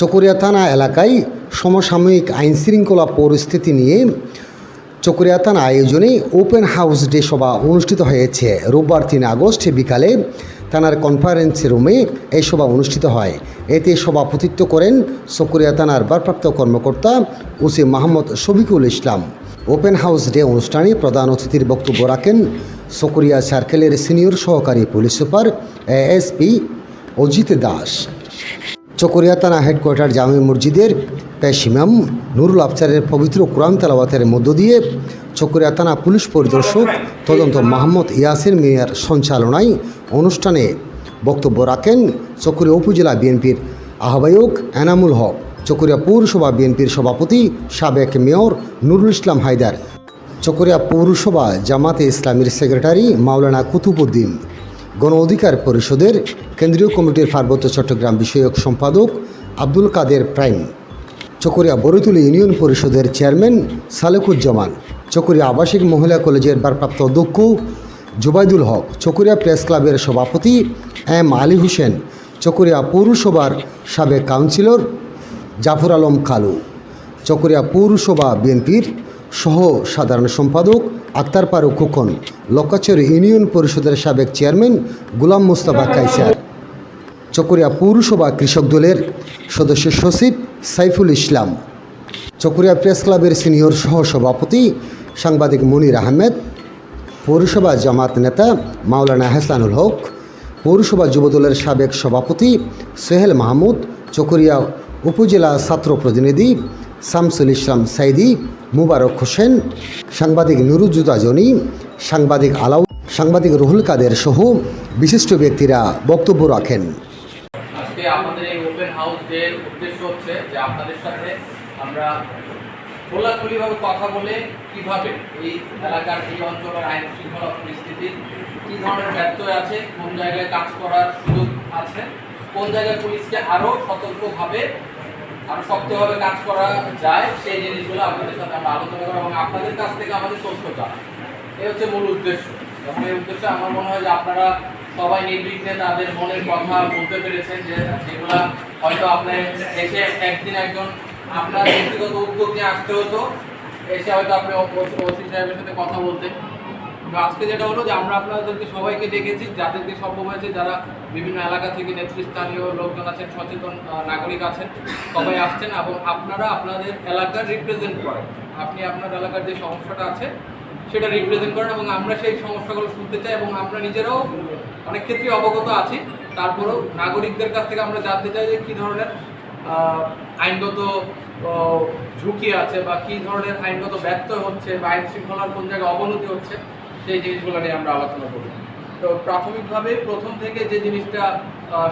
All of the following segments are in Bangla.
চকরিয়া থানা এলাকায় সমসাময়িক আইন শৃঙ্খলা পরিস্থিতি নিয়ে চকরিয়া থানা আয়োজনে ওপেন হাউস ডে সভা অনুষ্ঠিত হয়েছে। রোববার তিন আগস্ট বিকালে থানার কনফারেন্স রুমে এই সভা অনুষ্ঠিত হয়। এতে সভাপতিত্ব করেন চকরিয়া থানার ভারপ্রাপ্ত কর্মকর্তা OC Mahmud Shafiqul Islam. Open house day অনুষ্ঠানে প্রধান অতিথির বক্তব্য রাখেন চকরিয়া সার্কেলের সিনিয়র সহকারী police super ASP Ajit Das. Chakaria থানা হেডকোয়ার্টার জামে মসজিদের পেশিমাম নুরুল আফসারের পবিত্র কোরআন তেলাওয়াতের মধ্য দিয়ে চকরিয়া থানা পুলিশ পরিদর্শক তদন্ত মাহমুদ ইয়াসির মিয়ার সঞ্চালনায় অনুষ্ঠানে বক্তব্য রাখেন চকরিয়া উপজেলা বিএনপির আহ্বায়ক এনামুল হক, চকরিয়া পৌরসভা বিএনপির সভাপতি সাবেক মেয়র নুরুল ইসলাম হায়দার, চকরিয়া পৌরসভা জামাতে ইসলামীর সেক্রেটারি মাওলানা কুতুবুদ্দিন গণ অধিকার পরিষদের কেন্দ্রীয় কমিটির পার্বত্য চট্টগ্রাম বিষয়ক সম্পাদক আব্দুল কাদের প্রাইম, চকরিয়া বরৈতুলি ইউনিয়ন পরিষদের চেয়ারম্যান সালেকুজ্জামান, চকরিয়া আবাসিক মহিলা কলেজের ভারপ্রাপ্ত অধ্যক্ষ জুবাইদুল হক, চকরিয়া প্রেস ক্লাবের সভাপতি এম আলী হোসেন, চকরিয়া পৌরসভার সাবেক কাউন্সিলর জাফর আলম কালু চকরিয়া পৌরসভা বিএনপির সহ সাধারণ সম্পাদক আক্তার পারু খোকন লক্কাচর ইউনিয়ন পরিষদের সাবেক চেয়ারম্যান গুলাম মুস্তাফা কাইসার চকরিয়া পৌরসভা কৃষক দলের সদস্য সচিব সাইফুল ইসলাম। চকরিয়া প্রেস ক্লাবের সিনিয়র সহ সভাপতি সাংবাদিক মনির আহমেদ। পৌরসভা জামাত নেতা মাওলানা হাসানুল হক। পৌরসভা যুবদলের সাবেক সভাপতি সোহেল মাহমুদ। চকরিয়া উপজেলা ছাত্র প্রতিনিধি শামসুল ইসলাম সাইদি। মুবারক হোসেন, সাংবাদিক নুরুজুদা জনি, সাংবাদিক আলাউ, সাংবাদিক রুহুল কাদের সহ বিশিষ্ট ব্যক্তিরা বক্তব্য রাখেন। আজকে আমাদের এই ওপেন উদ্দেশ্য হচ্ছে যে আপনাদের সাথে আমরা খোলাখুলিভাবে কথা বলে কীভাবে এই এলাকার এই অঞ্চলের আইন শৃঙ্খলা কী ধরনের ব্যত্যয় আছে, কোন জায়গায় কাজ করার সুযোগ আছে, কোন জায়গায় পুলিশকে আরও সতর্কভাবে আরও শক্তভাবে কাজ করা যায়, সেই জিনিসগুলো আপনাদের সাথে আমরা আলোচনা করব এবং আপনাদের কাছ থেকে আমাদের তথ্য জানা এই হচ্ছে মূল উদ্দেশ্য। এবং এই উদ্দেশ্যে আমার মনে হয় যে আপনারা সবাই নির্বিঘ্নে তাদের মনের কথা বলতে পেরেছেন যে যেগুলা হয়তো আপনি এসে একদিন একজন আপনার ব্যক্তিগত উদ্যোগ নিয়ে আসতে হতো, এসে হয়তো আপনি ওসি সাহেবের সাথে কথা বলতেন। কিন্তু আজকে যেটা হলো যে আমরা আপনাদেরকে সবাইকে ডেকেছি যাদেরকে সম্ভব হয়েছে, যারা বিভিন্ন এলাকা থেকে নেতৃস্থানীয় লোকজন আছেন, সচেতন নাগরিক আছেন, সবাই আসছেন এবং আপনারা আপনাদের এলাকার রিপ্রেজেন্ট করেন। আপনি আপনার এলাকার যে সমস্যাটা আছে, সেটা রিপ্রেজেন্ট করেন এবং আমরা সেই সমস্যাগুলো শুনতে চাই এবং আমরা নিজেরাও অনেক ক্ষেত্রে অবগত আছি। তারপরেও নাগরিকদের কাছ থেকে আমরা জানতে চাই যে কী ধরনের আইনগত ঝুঁকি আছে বা কী ধরনের আইনগত ব্যর্থ হচ্ছে বা আইন শৃঙ্খলার কোন জায়গায় অবনতি হচ্ছে। সেই জিনিসগুলো নিয়ে আমরা আলোচনা করি তো প্রাথমিকভাবে প্রথম থেকে যে জিনিসটা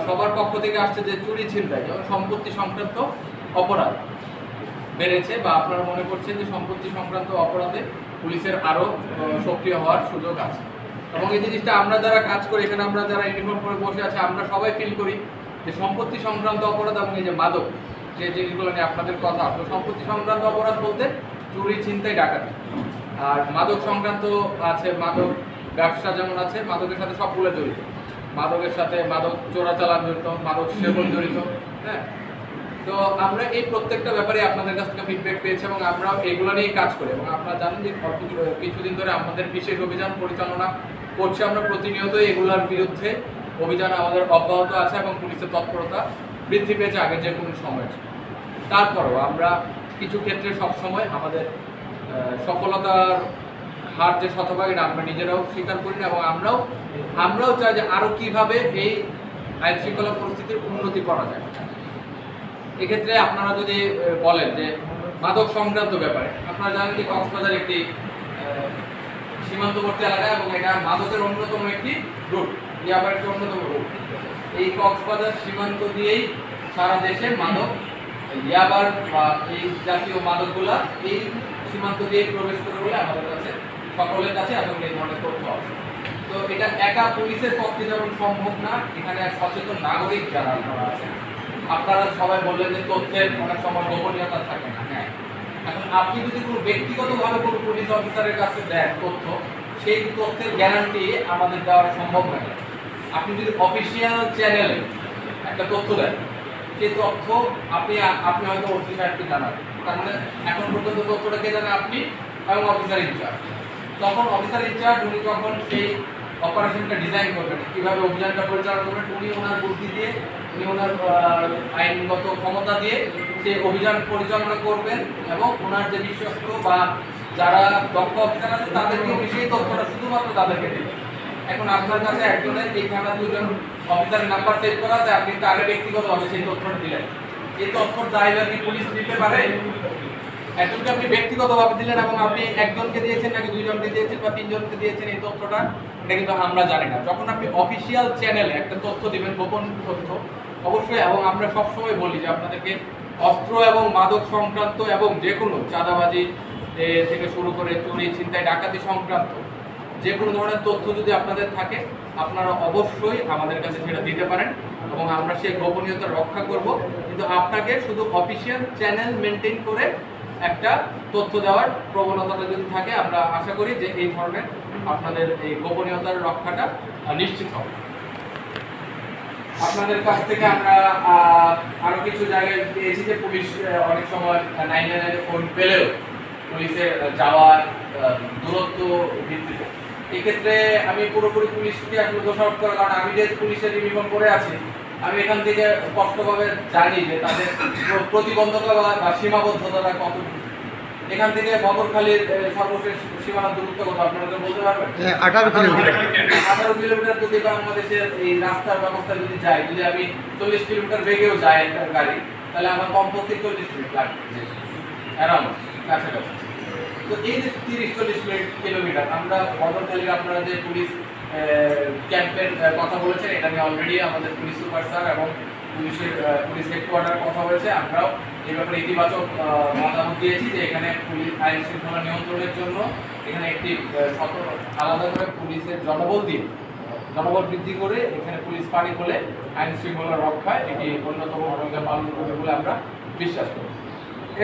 সবার পক্ষ থেকে আসছে যে চুরি ছিনতাই এবং সম্পত্তি সংক্রান্ত অপরাধ বেড়েছে বা আপনারা মনে করছেন যে সম্পত্তি সংক্রান্ত অপরাধে পুলিশের আরও সক্রিয় হওয়ার সুযোগ আছে। এবং এই জিনিসটা আমরা যারা কাজ করি, এখানে আমরা যারা ইউনিফর্ম পরে বসে আছি, আমরা সবাই ফিল করি যে সম্পত্তি সংক্রান্ত অপরাধ এবং এই যে মাদক, যে জিনিসগুলো নিয়ে আপনাদের কথা। তো সম্পত্তি সংক্রান্ত অপরাধ বলতে চুরি, ছিনতাই, ডাকাতি। আর মাদক সংক্রান্ত আছে, মাদক ব্যবসা যেমন আছে, মাদকের সাথে সবগুলো জড়িত। মাদকের সাথে মাদক চোরাচালান জড়িত, মাদক সেবন জড়িত হ্যাঁ? তো আমরা এই প্রত্যেকটা ব্যাপারে আপনাদের কাছ থেকে ফিডব্যাক পেয়েছি এবং আমরা এগুলো নিয়েই কাজ করি। এবং আপনারা জানেন যে কিছু- কিছুদিন ধরে আমাদের বিশেষ অভিযান পরিচালনা করছে আমরা প্রতিনিয়তই এগুলোর বিরুদ্ধে। অভিযান আমাদের অব্যাহত আছে এবং পুলিশের তৎপরতা বৃদ্ধি পেয়েছে আগের যে কোনো সময় তারপরেও আমরা কিছু ক্ষেত্রে সবসময় আমাদের সফলতার হার যে শতভাগ, এটা আমরা নিজেরাও স্বীকার করি না, এবং আমরাও আমরাও চাই যে আরও কীভাবে এই আইন শৃঙ্খলা পরিস্থিতির উন্নতি করা যায়। এক্ষেত্রে আপনারা যদি বলেন যে মাদক সংক্রান্ত ব্যাপারে, আপনারা জানেন যে কক্সবাজার একটি সীমান্তবর্তী এলাকা, এবং এটা মাদকের অন্যতম একটি রুট, ইয়াবার একটি অন্যতম রুট। এই কক্সবাজার সীমান্ত দিয়েই সারা দেশে মাদক, ইয়াবার বা এই জাতীয় মাদকগুলা এই সীমান্ত দিয়ে প্রবেশ করে বলে আমাদের কাছে, সকলের কাছে এবং এই ধরনের তথ্য আছে। তো এটা একা পুলিশের পক্ষে যেমন সম্ভব না, এখানে এক সচেতন নাগরিক যারা আপনারা আছেন, আপনারা সবাই বললেন যে তথ্যের অনেক সময় গোপনীয়তা থাকে না। হ্যাঁ। এখন আপনি যদি কোনো ব্যক্তিগতভাবে কোনো পুলিশ অফিসারের কাছে দেন তথ্য, সেই তথ্যের গ্যারান্টি আমাদের দেওয়া সম্ভব নয় আপনি যদি অফিসিয়াল চ্যানেলে একটা তথ্য দেন, সেই তথ্য আপনি আপনি হয়তো ওসি জানাবেন। মানে এখন পর্যন্ত তথ্যটা কে জানে আপনি? এবং অফিসার ইনচার্জ তখন অফিসার ইনচার্জ উনি যখন সেই অপারেশনটা ডিজাইন করবেন। কীভাবে অভিযানটা পরিচালনা করবেন? উনি ওনার বুদ্ধি দিয়ে, উনি ওনার আইনগত ক্ষমতা দিয়ে সেই অভিযান পরিচালনা করবেন এবং ওনার যে বিশ্বস্ত বা যারা দক্ষ অফিসার আছে, তাদেরকে উনি সেই তথ্যটা শুধুমাত্র তাদেরকে দেবেন। এখন আপনার কাছে একজনের এই থানা দুজন অফিসারের নাম্বার সেভ করা আছে, আপনি তাকে ব্যক্তিগতভাবে সেই তথ্যটা দিলেন। এই তথ্যর দায়ভার কি পুলিশ নিতে পারে একজনকে আপনি ব্যক্তিগতভাবে দিলেন এবং আপনি একজনকে দিয়েছেন, নাকি দুইজনকে দিয়েছেন বা তিনজনকে দিয়েছেন, এই তথ্যটা, এটা কিন্তু আমরা জানি না। যখন আপনি অফিসিয়াল চ্যানেলে একটা তথ্য দিবেন, গোপন তথ্য, অবশ্যই, এবং আমরা সবসময় বলি যে আপনাদেরকে অস্ত্র এবং মাদক সংক্রান্ত এবং যে কোনো চাঁদাবাজি থেকে শুরু করে চুরি, ছিনতাই, ডাকাতি সংক্রান্ত যে কোনো ধরনের তথ্য যদি আপনাদের থাকে, আপনারা অবশ্যই আমাদের কাছে সেটা দিতে পারেন। এবং আমরা সেই গোপনীয়তা রক্ষা করব। কিন্তু আপনাকে শুধু অফিসিয়াল চ্যানেল মেনটেন করে একটা তথ্য দেওয়ার প্রবণতাটা যদি থাকে, আমরা আশা করি যে এই ধরনের আপনাদের এই গোপনীয়তার রক্ষাটা নিশ্চিত হবে। আপনাদের কাছ থেকে আমরা আরও কিছু জায়গায় পেয়েছি যে পুলিশ অনেক সময় নাইন নাইনে ফোন পেলেও পুলিশের যাওয়ার দূরত্ব ভিত্তিতে। এক্ষেত্রে আমি পুরোপুরি পুলিশকে আসলে দোষারোপ করার কারণ আমি যে পুলিশের ইউনিফর্ম পরে আছি আমি এখান থেকে স্পষ্টভাবে জানি যে তাদের প্র- প্রতিবন্ধকতা বা- সীমাবদ্ধতাটা কত এখান থেকে বদরখালীর সর্বশেষ সীমানার দূরত্ব কত আপনারা বলতে পারবেন? আঠারো কিলোমিটার। আঠারো কিলোমিটার যদি বাংলাদেশের এই রাস্তার ব্যবস্থা যদি যায় যদি আমি চল্লিশ কিলোমিটার বেগেও যাই একটা গাড়ি তাহলে আমার কমপক্ষে চল্লিশ মিনিট লাগবে। অ্যারাউন্ড কাছাকাছি। তো এই যে তিরিশ চল্লিশ মিনিট কিলোমিটার আমরা বদরখালীর আপনারা যে পুলিশ ক্যাম্পের কথা বলেছেন, এটা নিয়ে অলরেডি আমাদের পুলিশ সুপার স্যার এবং পুলিশের পুলিশ হেডকোয়ার্টার কথা হয়েছে। আমরাও এই ব্যাপারে ইতিবাচক মতামত দিয়েছি যে এখানে পুলিশ আইন শৃঙ্খলা নিয়ন্ত্রণের জন্য এখানে একটি আলাদা করে পুলিশের জনবল দিয়ে, জনবল বৃদ্ধি করে এখানে পুলিশ পানি বলে আইন শৃঙ্খলা রক্ষায় এটি অন্যতম ভূমিকা পালন করবে বলে আমরা বিশ্বাস করি।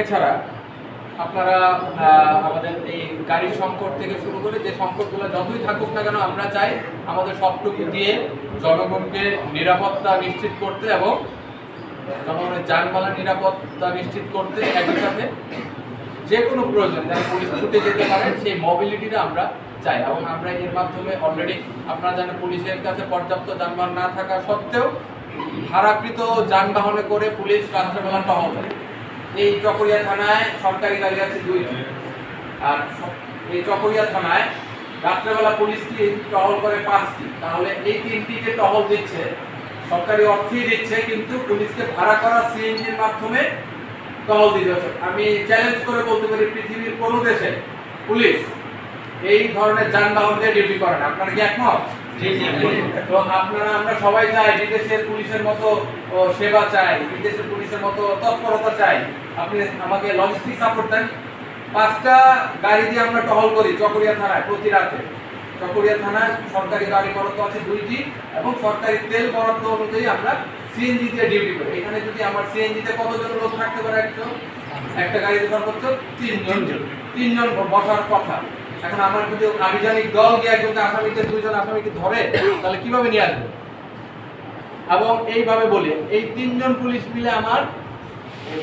এছাড়া আপনারা আমাদের এই গাড়ির সংকট থেকে শুরু করে যে সংকটগুলো যতই থাকুক না কেন, আমরা চাই আমাদের সবটুকু দিয়ে জনগণকে নিরাপত্তা নিশ্চিত করতে এবং জনগণের যানবাহনের নিরাপত্তা নিশ্চিত করতে একই সাথে যে কোনো প্রয়োজন যেন পুলিশ ছুটে যেতে পারে, সেই মোবিলিটিটা আমরা চাই এবং আমরা এর মাধ্যমে অলরেডি আপনারা জানেন পুলিশের কাছে পর্যাপ্ত যানবাহন না থাকা সত্ত্বেও ভাড়াকৃত যানবাহনে করে পুলিশ রাত্রেবেলা টহল দেয় এই চকরিয়া থানায় সরকারি গাড়ি আছে দুইটি। আর এই চকরিয়া থানায় রাত্রেবেলা পুলিশটি টহল করে পাঁচটি? তাহলে এই তিনটি যে টহল দিচ্ছে, সরকারি অর্থই দিচ্ছে, কিন্তু পুলিশকে ভাড়া করা সিএনজির মাধ্যমে টহল দিতে আমি চ্যালেঞ্জ করে বলতে পারি পৃথিবীর কোনো দেশে পুলিশ এই ধরনের যানবাহন দিয়ে ডিউটি করে না আপনারা কি একমত? তো আপনারা আমরা সবাই চাই বিদেশের পুলিশের মতো সেবা চাই বিদেশের পুলিশের মতো তৎপরতা চাই। আপনি আমাকে লজিস্টিক সাপোর্ট দেন। পাঁচটা গাড়ি দিয়ে আমরা টহল করি চকরিয়া থানায় প্রতি রাতে। চকরিয়া থানায় সরকারি গাড়ি বরাদ্দ আছে দুইটি এবং সরকারি তেল বরাদ্দ অনুযায়ী আমরা সিএনজি দিয়ে ডিউটি করি। এখানে যদি আমার সিএনজিতে কতজন লোক থাকতে পারে একজন? একটা গাড়িতে সর্বোচ্চ তিনজন। তিনজন বসার কথা। এখন আমার যদি আভিযানিক দল গিয়ে একজনকে আসামিকে, দুইজন আসামিকে ধরে, তাহলে কীভাবে নিয়ে আসবে? এবং এইভাবে বলি, এই তিনজন পুলিশ মিলে আমার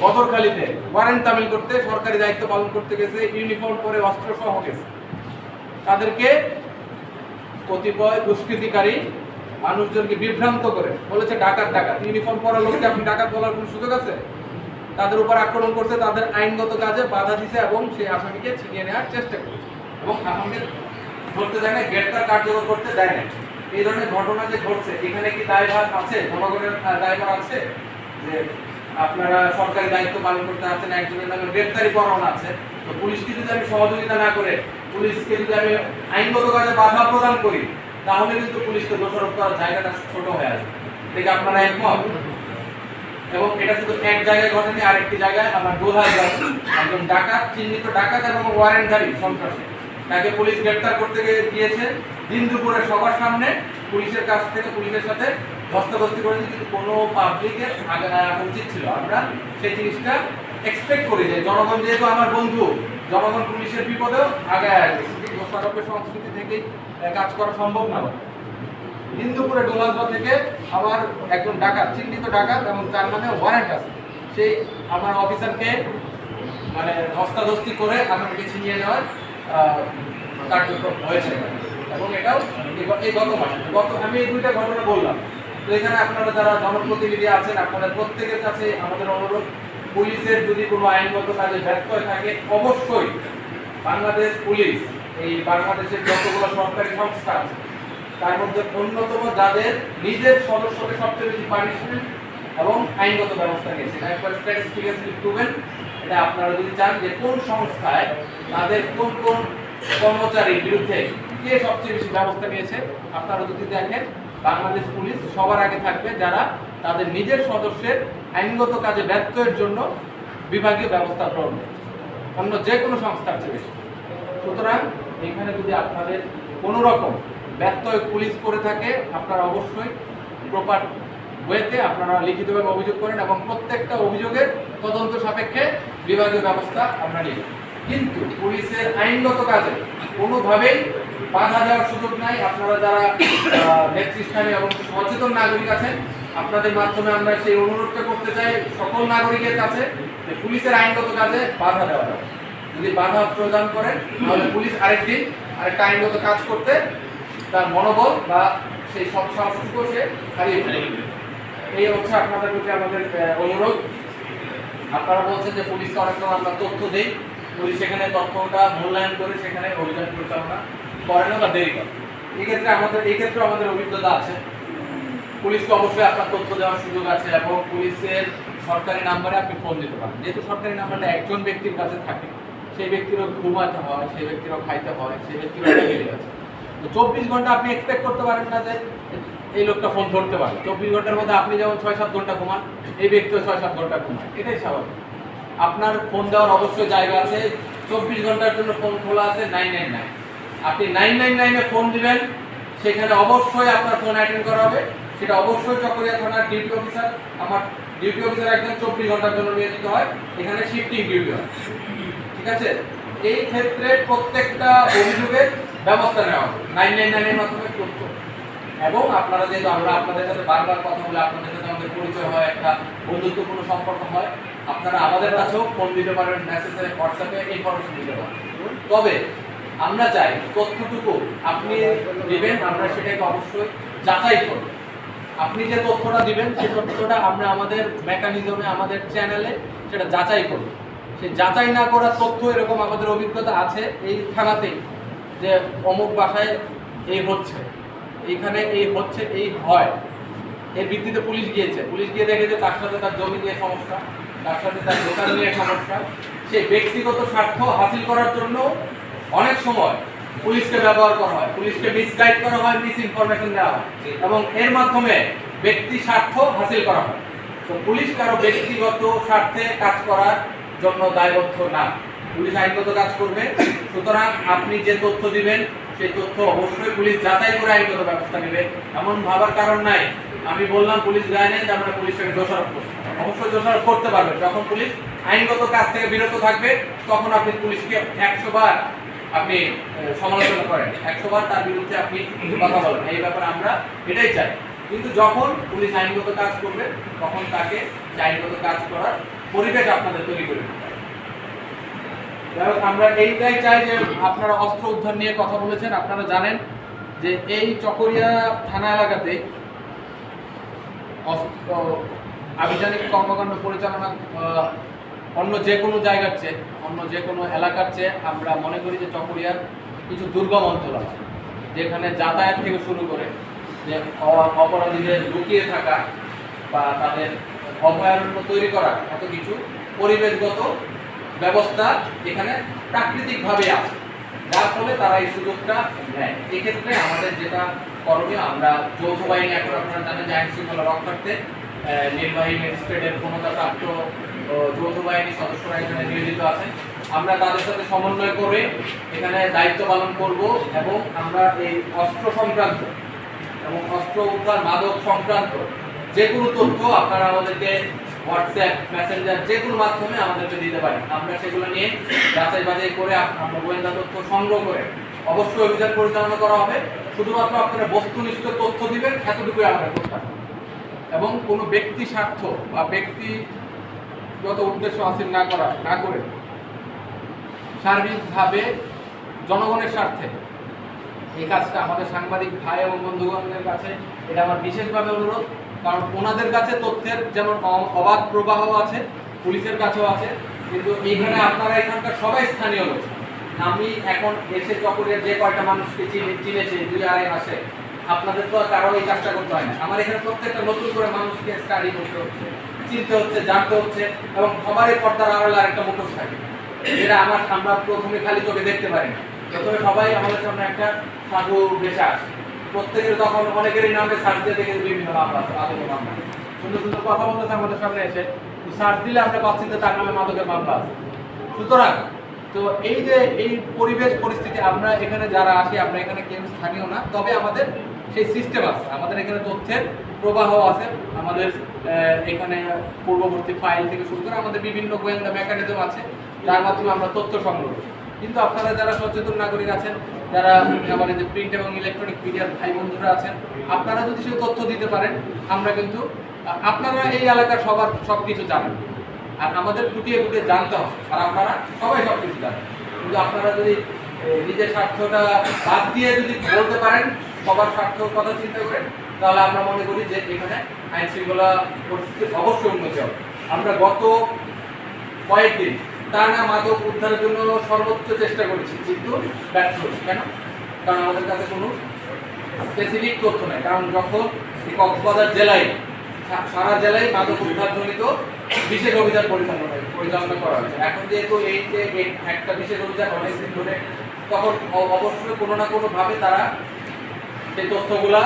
বদরখালীতে ওয়ারেন্ট তামিল করতে, সরকারি দায়িত্ব পালন করতে গেছে ইউনিফর্ম পরে অস্ত্র সহ গেছে। তাদেরকে কতিপয় দুষ্কৃতিকারী মানুষজনকে বিভ্রান্ত করে, বলেছে ডাকাত ডাকাত। ইউনিফর্ম পরা লোককে আপনি ডাকাত বলার কোনো সুযোগ আছে? তাদের উপর আক্রমণ করছে, তাদের আইনগত কাজে বাধা দিছে এবং সেই আসামিকে ছিনিয়ে নেওয়ার চেষ্টা করেছে। এবং আসামিকে ধরতে দেয় না গ্রেপ্তার কার্যকর করতে দেয় না এই ধরনের ঘটনা যে ঘটছে, এখানে কি দায়ভার আছে, জনগণের দায়ভার আছে? যে আপনারা সরকারি দায়িত্ব পালন করতে আছেন, একজনের নামে গ্রেপ্তারি পরোয়ানা আছে, তো পুলিশকে যদি আমি সহযোগিতা না করে, পুলিশকে যদি আমি আইনগত কাজে বাধা প্রদান করি, তাহলে কিন্তু পুলিশকে দোষারোপ করার জায়গাটা ছোট হয়ে আসবে। দেখে আপনারা একমত? এবং এটা শুধু এক জায়গায় ঘটেনি, আরেকটি জায়গায় আমার দোহাই একজন ডাকাত, চিহ্নিত ডাকাত এবং ওয়ারেন্টধারী সন্ত্রাসী। তাকে পুলিশ গ্রেপ্তার করতে গিয়ে- গিয়েছে। দিন দুপুরে সবার সামনে পুলিশের কাছ থেকে পুলিশের সাথে ধস্তাধস্তি করেছে, কিন্তু কোনো পাবলিকের উচিত ছিল। আমরা সেই জিনিসটা এক্সপেক্ট করি যে জনগণ যেহেতু আমার বন্ধু, জনগণ পুলিশের বিপদেও আগে আসবে। সংস্কৃতি থেকেই কাজ করা সম্ভব না। হিন্দুপুরে ডোলাজবা থেকে আমার একজন ডাকাত, চিহ্নিত ডাকাত এবং তার নামে ওয়ারেন্ট আছে। সেই আমার অফিসারকে মানে ধস্তাধস্তি করে আমাকে ছিনিয়ে নেওয়ার কার্যক্রম হয়েছে। এবং এটাও এই গত মাসে। গত আমি এই দুইটা ঘটনা বললাম। তো এখানে আপনারা যারা জনপ্রতিনিধি আছেন, আপনাদের প্রত্যেকের কাছে আমাদের অনুরোধ, পুলিশের যদি কোনো আইনগত কাজে ব্যর্থ হয়ে থাকে, অবশ্যই বাংলাদেশ পুলিশ, এই বাংলাদেশের যতগুলো সরকারি সংস্থা আছে, তার মধ্যে অন্যতম যাদের নিজের সদস্যকে সবচেয়ে বেশি পানিশমেন্ট এবং আইনগত ব্যবস্থা নিয়েছে। একবার স্ট্যাটিস্টিক্যালি প্রুভেন এটা আপনারা যদি চান যে কোন সংস্থায় তাদের কোন কোন কর্মচারীর বিরুদ্ধে কে সবচেয়ে বেশি ব্যবস্থা নিয়েছে, আপনারা যদি দেখেন, বাংলাদেশ পুলিশ সবার আগে থাকবে যারা তাদের নিজের সদস্যের আইনগত কাজে ব্যর্থের জন্য বিভাগীয় ব্যবস্থা গ্রহণ। অন্য যে কোনো সংস্থার চেয়ে বেশি সুতরাং এখানে যদি আপনাদের কোনো রকম ব্যত্যয় পুলিশ করে থাকে, আপনারা অবশ্যই প্রপার ওয়েতে আপনারা লিখিতভাবে অভিযোগ করেন এবং প্রত্যেকটা অভিযোগের তদন্ত সাপেক্ষে বিভাগীয় ব্যবস্থা আমরা নিই কিন্তু পুলিশের আইনগত কাজে কোনোভাবেই বাধা দেওয়ার সুযোগ নাই। আপনারা যারা নেতৃস্থানীয় এবং সচেতন নাগরিক আছেন, আপনাদের মাধ্যমে আমরা সেই অনুরোধটা করতে চাই সকল নাগরিকের কাছে যে পুলিশের আইনগত কাজে বাধা দেওয়া যাবে। যদি বাধা প্রদান করেন, তাহলে পুলিশ আরেকদিন আরেকটা আইনগত কাজ করতে তার মনোবল বা সেই সব সাহসটুকু সে হারিয়ে ফেলবে। এই হচ্ছে আপনাদের প্রতি আমাদের অনুরোধ। আপনারা বলছেন যে পুলিশকে অনেক সময় আমরা তথ্য দেই, পুলিশ সেখানে তথ্যটা মূল্যায়ন করে সেখানে অভিযান পরিচালনা করে না বা দেরি করে। এক্ষেত্রে আমাদের এই ক্ষেত্রে আমাদের অভিজ্ঞতা আছে। পুলিশকে অবশ্যই আপনার তথ্য দেওয়ার সুযোগ আছে এবং পুলিশের সরকারি নাম্বারে আপনি ফোন দিতে পারেন। যেহেতু সরকারি নাম্বারটা একজন ব্যক্তির কাছে থাকে, সেই ব্যক্তিরও ঘুমাতে হয়, সেই ব্যক্তিরও খাইতে হয়, সেই ব্যক্তিরও আছে। চব্বিশ ঘণ্টা আপনি এক্সপেক্ট করতে পারেন না যে এই লোকটা ফোন ধরতে পারে। চব্বিশ ঘণ্টার মধ্যে আপনি যেমন ছয় সাত ঘণ্টা ঘুমান, এই ব্যক্তিও ছয় সাত ঘণ্টা ঘুমায়। এটাই স্বাভাবিক। আপনার ফোন দেওয়ার অবশ্যই জায়গা আছে। চব্বিশ ঘণ্টার জন্য ফোন খোলা আছে নাইন নাইন নাইন আপনি নাইন নাইন নাইনে ফোন দিবেন, সেখানে অবশ্যই আপনার ফোন অ্যাটেন্ড করা হবে। সেটা অবশ্যই চকরিয়া থানার ডিউটি অফিসার আমার ডিউটি অফিসার একজন চব্বিশ ঘণ্টার জন্য নিয়োজিত হয়। এখানে শিফটিং ডিউটি হয়। ঠিক আছে? এই ক্ষেত্রে প্রত্যেকটা অভিযোগের ব্যবস্থা নেওয়া হবে। নাইন নাইন নাইনের মাধ্যমে তথ্য এবং আপনারা যেহেতু আমরা আপনাদের সাথে বারবার কথা বলে, আপনাদের সাথে আমাদের পরিচয় হয়, একটা বন্ধুত্বপূর্ণ সম্পর্ক হয়, আপনারা আমাদের কাছেও ফোন দিতে পারেন মেসেজে হোয়াটসঅ্যাপে ইনফরমেশন দিতে পারেন। তবে আমরা চাই তথ্যটুকু আপনি দিবেন, আমরা সেটাকে অবশ্যই যাচাই করব। আপনি যে তথ্যটা দিবেন সেই তথ্যটা আমরা আমাদের মেকানিজমে আমাদের চ্যানেলে সেটা যাচাই করব। সেই যাচাই না করার তথ্য এরকম আমাদের অভিজ্ঞতা আছে, এই থানাতেই। যে অমুক বাসায় এই হচ্ছে এইখানে এই হচ্ছে এই হয়। এর ভিত্তিতে পুলিশ গিয়েছে। পুলিশ গিয়ে দেখে যে তার সাথে তার জমি নিয়ে সমস্যা তার সাথে তার দোকান নিয়ে সমস্যা। সে ব্যক্তিগত স্বার্থ হাসিল করার জন্য অনেক সময় পুলিশকে ব্যবহার করা হয়। পুলিশকে মিসগাইড করা হয় মিস ইনফরমেশন দেওয়া হয়। এবং এর মাধ্যমে ব্যক্তি স্বার্থ হাসিল করা হয়। তো পুলিশ কারও ব্যক্তিগত স্বার্থে কাজ করার জন্য দায়বদ্ধ না। পুলিশ আইনগত কাজ করবে। সুতরাং আপনি যে তথ্য দিবেন, সেই তথ্য অবশ্যই পুলিশ যাচাই করে আইনগত ব্যবস্থা নেবে। এমন ভাবার কারণ নাই। আমি বললাম, পুলিশ গায়ে নেই আমরা পুলিশকে দোষারোপ করছি। অবশ্যই দোষারোপ করতে পারবে। যখন পুলিশ আইনগত কাজ থেকে বিরত থাকবে, তখন আপনি পুলিশকে একশো বার আপনি সমালোচনা করেন। একশো বার তার বিরুদ্ধে আপনি কথা বলেন। এই ব্যাপারে আমরা এটাই চাই। কিন্তু যখন পুলিশ আইনগত কাজ করবে, তখন তাকে আইনগত কাজ করার পরিবেশ আপনাদের তৈরি করে আমরা এইটাই চাই যে আপনারা অস্ত্র উদ্ধার নিয়ে কথা বলেছেন, আপনারা জানেন যে এই চকরিয়া থানা এলাকাতে আভিযানিক কর্মকাণ্ড পরিচালনা অন্য যে কোনো জায়গার চেয়ে, অন্য যে কোনো এলাকার চেয়ে আমরা মনে করি যে চকরিয়ার কিছু দুর্গম অঞ্চল আছে, যেখানে যাতায়াত থেকে শুরু করে যে অপরাধীদের লুকিয়ে থাকা বা তাদের অভয়ারণ্য তৈরি করা এত কিছু পরিবেশগত ব্যবস্থা এখানে প্রাকৃতিকভাবে আছে। যার ফলে তারা এই সুযোগটা নেয়। এক্ষেত্রে আমাদের যেটা করণীয়, আমরা যৌথ বাহিনী এখন আপনারা জানেন যে আইন শৃঙ্খলা রক্ষার্থে নির্বাহী ম্যাজিস্ট্রেটের ক্ষমতাপ্রাপ্ত যৌথ বাহিনীর সদস্যরা এখানে নিয়োজিত আছেন। আমরা তাদের সাথে সমন্বয় করে এখানে দায়িত্ব পালন করব এবং আমরা এই অস্ত্র সংক্রান্ত এবং অস্ত্র উদ্ধার মাদক সংক্রান্ত যে কোনো তথ্য আপনারা আমাদেরকে হোয়াটসঅ্যাপ মেসেঞ্জার যে কোনো মাধ্যমে আমাদেরকে দিতে পারেন। আমরা সেগুলো নিয়ে যাচাই বাছাই করে আপ- আমরা গোয়েন্দা তথ্য সংগ্রহ করে অবশ্যই অভিযান পরিচালনা করা হবে। শুধুমাত্র আপনারা বস্তুনিষ্ঠ তথ্য দিবেন, এতটুকুই আমরা করতে পারি। এবং কোনো ব্যক্তি স্বার্থ বা ব্যক্তিগত উদ্দেশ্য হাসিল না করা, না করে, সার্বিকভাবে জনগণের স্বার্থে এই কাজটা আমাদের সাংবাদিক ভাই এবং বন্ধুগণের কাছে এটা আমার বিশেষভাবে অনুরোধ। কারণ ওনাদের কাছে তথ্যের যেমন অবাধ প্রবাহ আছে, পুলিশের কাছেও আছে, কিন্তু এইখানে আপনারা এখানকার সবাই স্থানীয় লোক। আমি এখন এসে চকরের যে কয়টা মানুষকে চিনে চিনেছি, দুই আড়াই মাসে, আপনাদের তো কারণ এই কাজটা করতে হয় না। আমার এখানে প্রত্যেকটা নতুন করে মানুষকে স্টাডি করতে হচ্ছে, চিনতে হচ্ছে, জানতে হচ্ছে, এবং সবারই পর্দার আড়ালে আরেকটা মুখোশ থাকে, যেটা আমার আমরা প্রথমে খালি চোখে দেখতে পারি না। প্রথমে সবাই আমাদের সামনে একটা সাধু বেশে আসে। প্রত্যেকের তখন অনেকেরই নামে সার্চ দিয়ে দেখে বিভিন্ন মামলা আছে আদৌ মামলা। সুন্দর সুন্দর কথা বলতেছে আমাদের সামনে এসে। সার্চ দিলে আমরা পাচ্ছি যে তার নামে মাদকের মামলা আছে। সুতরাং, তো এই যে এই পরিবেশ, পরিস্থিতি, আমরা এখানে যারা আসি, আমরা এখানে কেউ স্থানীয় না, তবে আমাদের সেই সিস্টেম আছে। আমাদের এখানে তথ্যের প্রবাহ আছে। আমাদের এখানে পূর্ববর্তী ফাইল থেকে শুরু করে আমাদের বিভিন্ন গোয়েন্দা মেকানিজম আছে, যার মাধ্যমে আমরা তথ্য সংগ্রহ কিন্তু আপনারা যারা সচেতন নাগরিক আছেন যারা আমাদের যে প্রিন্ট এবং ইলেকট্রনিক মিডিয়ার ভাই বন্ধুরা আছেন, আপনারা যদি সেই তথ্য দিতে পারেন, আমরা কিন্তু আপনারা এই এলাকার সবার সব কিছু জানেন। আর আমাদের ফুটিয়ে ফুটিয়ে জানতে হবে, আর আপনারা সবাই সব কিছু জানেন। কিন্তু আপনারা যদি নিজের স্বার্থটা বাদ দিয়ে যদি বলতে পারেন, সবার স্বার্থ কথা চিন্তা করেন, তাহলে আমরা মনে করি যে এখানে আইন শৃঙ্খলা পরিস্থিতি অবশ্যই উন্নতি হবে। আমরা গত কয়েকদিন টানা মাদক উদ্ধারের জন্য সর্বোচ্চ চেষ্টা করেছি, কিন্তু ব্যর্থ হয়েছি। কেন? কারণ আমাদের কাছে কোনো স্পেসিফিক তথ্য নেই। কারণ যখন কক্সবাজার জেলায় সারা জেলায় মাদক উদ্ধারজনিত বিশেষ অভিযান পরিচালনা পরিচালনা করা হয়েছে। এখন যেহেতু এই যে একটা বিশেষ অভিযান অনেকদিন ধরে, তখন অবশ্যই কোনো না কোনো ভাবে তারা সেই তথ্যগুলা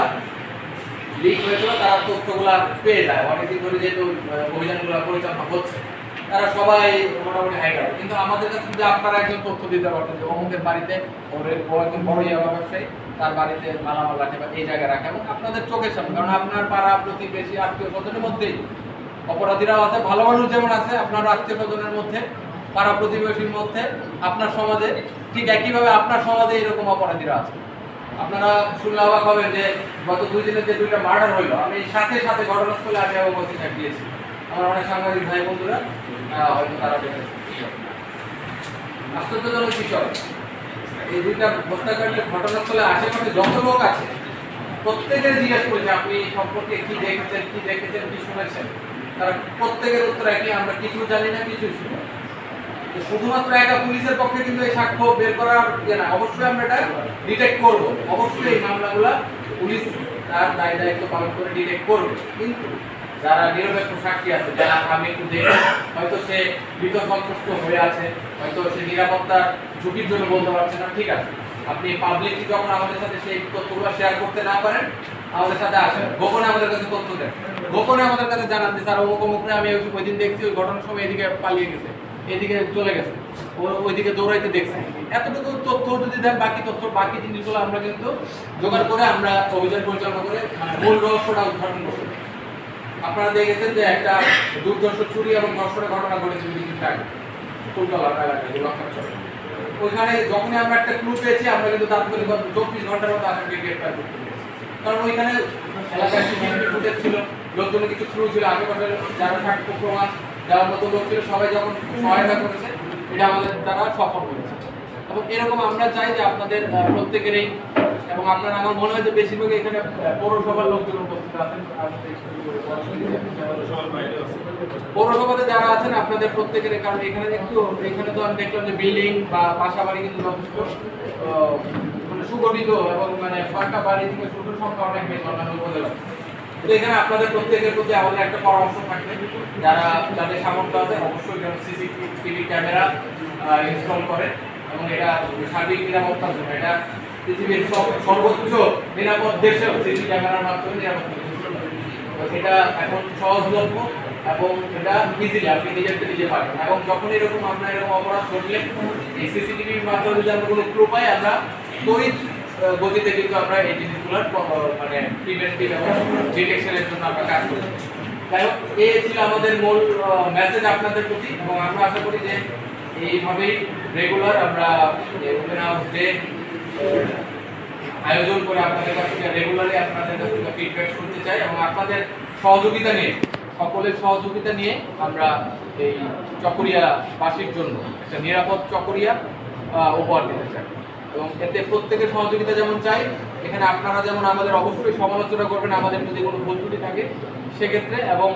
লিক হয়েছিল, তারা তথ্যগুলা পেয়ে যায়। অনেকদিন ধরে যেহেতু অভিযানগুলো পরিচালনা হচ্ছে। তারা সবাই মোটামুটি হাই গেল কিন্তু আমাদের কাছে যদি আপনারা একজন তথ্য দিতে পারতেন যে অমুকের বাড়িতে ওর একজন বড় ইয়াবা ব্যবসায়ী, তার বাড়িতে মালামাল রাখে বা এই জায়গায় রাখে এবং আপনাদের চোখের সামনে, কারণ আপনার পাড়া প্রতিবেশী আত্মীয় স্বজনের মধ্যেই অপরাধীরাও আছে, ভালো মানুষ যেমন আছে, আপনার আত্মীয় স্বজনের মধ্যে, পাড়া প্রতিবেশীর মধ্যে, আপনার সমাজে ঠিক একইভাবে আপনার সমাজে এরকম অপরাধীরা আছে। আপনারা শুনলে অবাক হবেন যে গত দুই দিনের যে দুইটা মার্ডার হইল, আমি সাথে সাথে ঘটনাস্থলে আমি ওসি দিয়েছি। আমার অনেক সাংবাদিক ভাই বন্ধুরা হয়তো আশ্চর্যজনক বিষয়। এই দুইটা হত্যাকাণ্ডের ঘটনাস্থলে আশেপাশে যত লোক আছে প্রত্যেকের জিজ্ঞেস করেছে, আপনি সম্পর্কে কি দেখেছেন কি দেখেছেন, কি শুনেছেন? তারা প্রত্যেকের উত্তর একই, আমরা কিছু জানি না, কিছু শুনি শুধুমাত্র একা পুলিশের পক্ষে কিন্তু এই সাক্ষ্য বের করার ইয়ে না, অবশ্যই আমরা এটা ডিটেক্ট করব। অবশ্যই এই মামলাগুলা পুলিশ তার দায় দায়িত্ব পালন করে ডিটেক্ট করবে। কিন্তু যারা নিরপেক্ষ সাক্ষী আছে, যারা আমি একটু দেখি, হয়তো সে মৃত সন্তুষ্ট হয়ে আছে, হয়তো সে নিরাপত্তার ঝুঁকির জন্য বলতে পারছে না, ঠিক আছে। আপনি পাবলিকলি যখন আমাদের সাথে সেই তথ্যগুলো শেয়ার করতে না পারেন, আমাদের সাথে আসেন। গোপনে আমাদের কাছে তথ্য দেন। গোপনে আমাদের কাছে জানান যে, স্যার, অমুক অমুক আমি ওই- দিন দেখছি, ওই ঘটনার সময় এদিকে পালিয়ে গেছে, এদিকে চলে গেছে ওইদিকে দৌড়াইতে দেখছে। এতটুকু তথ্য যদি দেন, বাকি তথ্য, বাকি জিনিসগুলো আমরা কিন্তু জোগাড় করে আমরা অভিযান পরিচালনা করে মানে মূল রহস্যটা উদ্ঘাটন পারি। আপনারা দেখেছেন যে একটা দুর্দর্শ চুরি এবং ধর্ষণের ঘটনা ঘটেছে দুদিন আগে ফুলতলা এলাকায়। ওইখানে যখনই আমরা একটা ক্লু পেয়েছি আমরা কিন্তু তাৎক্ষণিক চব্বিশ ঘণ্টার মধ্যে আসামিকে গ্রেফতার করতে কারণ ওইখানে এলাকায় সিসিটিভি ফুটেজ ছিল লোকজনের কিছু ক্লু ছিল আশেপাশে যারা সাক্ষ্য প্রমাণ যাওয়ার মতো লোক ছিল সবাই যখন সহায়তা করেছে এটা আমাদের দ্বারা সফল হয়েছে এবং এরকম আমরা চাই যে আপনাদের আহ, প্রত্যেকেরই এবং আপনার আমার মনে হয় যে বেশিরভাগ এখানে পৌরসভার লোকজন উপস্থিত আছেন পৌরসভাতে যারা আছেন আপনাদের প্রত্যেকের কারণ এখানে একটু এখানে তো আমি দেখলাম যে বিল্ডিং বা বাসা বাড়ি কিন্তু যথেষ্ট মানে সুগঠিত এবং মানে সরকার বাড়ি থেকে শুধু সংখ্যা অনেক বেশি অন্যান্য উপজেলা তো এখানে আপনাদের প্রত্যেকের প্রতি আমাদের একটা পরামর্শ থাকবে। যারা যাদের সামর্থ্য আছে অবশ্যই যেন সিসিটিভি ক্যামেরা ইনস্টল করে এবং এটা সার্বিক নিরাপত্তার জন্য। এটা পৃথিবীর সর্বোচ্চ নিরাপদ দেশেও সিসি ক্যামেরার মাধ্যমে নিরাপত্তা তো এটা এখন সহজলভ্য এবং এটা ইজিলি আপনি নিজেকে নিজে পাবেন। এবং যখন এরকম আমরা এরকম অপরাধ ঘটলে, এই সিসিটিভির মাধ্যমে যদি কোনো ক্লু পাই, আমরা তড়িৎ গতিতে কিন্তু আমরা এই জিনিসগুলোর মানে প্রিভেন্টিভ এবং ডিটেকশনের জন্য আমরা কাজ করি যাই হোক এই ছিল আমাদের মূল মেসেজ আপনাদের প্রতি এবং আমরা আশা করি যে এইভাবেই রেগুলার আমরা ওপেন হাউস ডে আয়োজন করে আপনাদের কাছ থেকে রেগুলারলি আপনাদের কাছ থেকে ফিডব্যাক শুনতে চাই এবং আপনাদের সহযোগিতা নিয়ে, সকলের সহযোগিতা নিয়ে আমরা এই চকরিয়া বাসীর জন্য একটা নিরাপদ চকরিয়া উপহার দিতে চাই। এবং এতে প্রত্যেকের সহযোগিতা যেমন চাই, এখানে আপনারা যেমন আমাদের অবশ্যই সমালোচনা করবেন, আমাদের যদি কোনো ভুল ত্রুটি থাকে, সেক্ষেত্রে এবং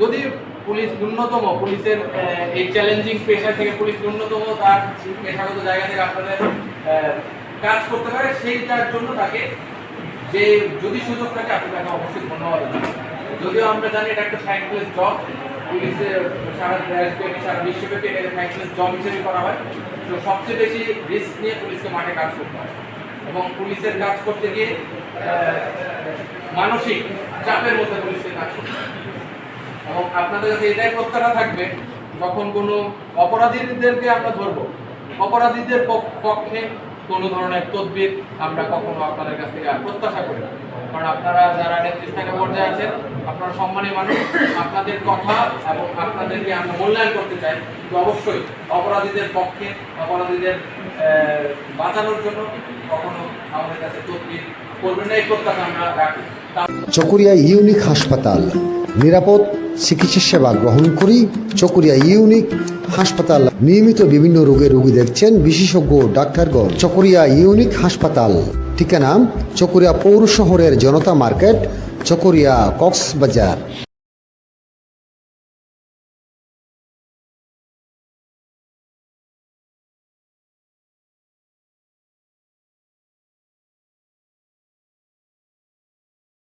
যদি পুলিশ ন্যূনতম পুলিশের এই চ্যালেঞ্জিং পেশা থেকে পুলিশ ন্যূনতম তার পেশাগত জায়গা থেকে আপনাদের কাজ করতে পারে, সেইটার জন্য তাকে যে যদি সুযোগ থাকে, আপনি তাকে অবশ্যই ধন্যবাদ যদিও আমরা জানি এটা একটা থ্যাঙ্কলেস জব পুলিশের সারা সারা বিশ্বব্যাপী এটা থ্যাঙ্কলেস জব হিসেবে করা হয়। তো সবচেয়ে বেশি রিস্ক নিয়ে পুলিশকে মাঠে কাজ করতে হয়। এবং পুলিশের কাজ করতে গিয়ে মানসিক চাপের মধ্যে পুলিশকে কাজ করতে এবং আপনাদের কাছে এটাই প্রত্যাশা থাকবে, যখন কোনো অপরাধীদেরকে আমরা ধরবো, অপরাধীদের পক- পক্ষে কোনো ধরনের তদবির আমরা কখনো আপনাদের কাছ থেকে প্রত্যাশা করি না। কারণ আপনারা যারা নেতৃস্থানীয় পর্যায়ে আছেন, আপনারা সম্মানী মানুষ, আপনাদের কথা এবং আপনাদেরকে আমরা মূল্যায়ন করতে চাই কিন্তু অবশ্যই অপরাধীদের পক্ষে, অপরাধীদের বাঁচানোর জন্য কখনো আমাদের কাছে তদবির করবেন না, এই প্রত্যাশা আমরা রাখি চকরিয়া ইউনিক হাসপাতাল নিরাপদ চিকিৎসা সেবা গ্রহণ করি চকরিয়া ইউনিক হাসপাতাল নিয়মিত বিভিন্ন রোগে রোগী দেখছেন বিশেষজ্ঞ ডাক্তারগণ। চকরিয়া ইউনিক হাসপাতাল। ঠিকানা চকরিয়া পৌর শহরের জনতা মার্কেট, চকরিয়া কক্সবাজার।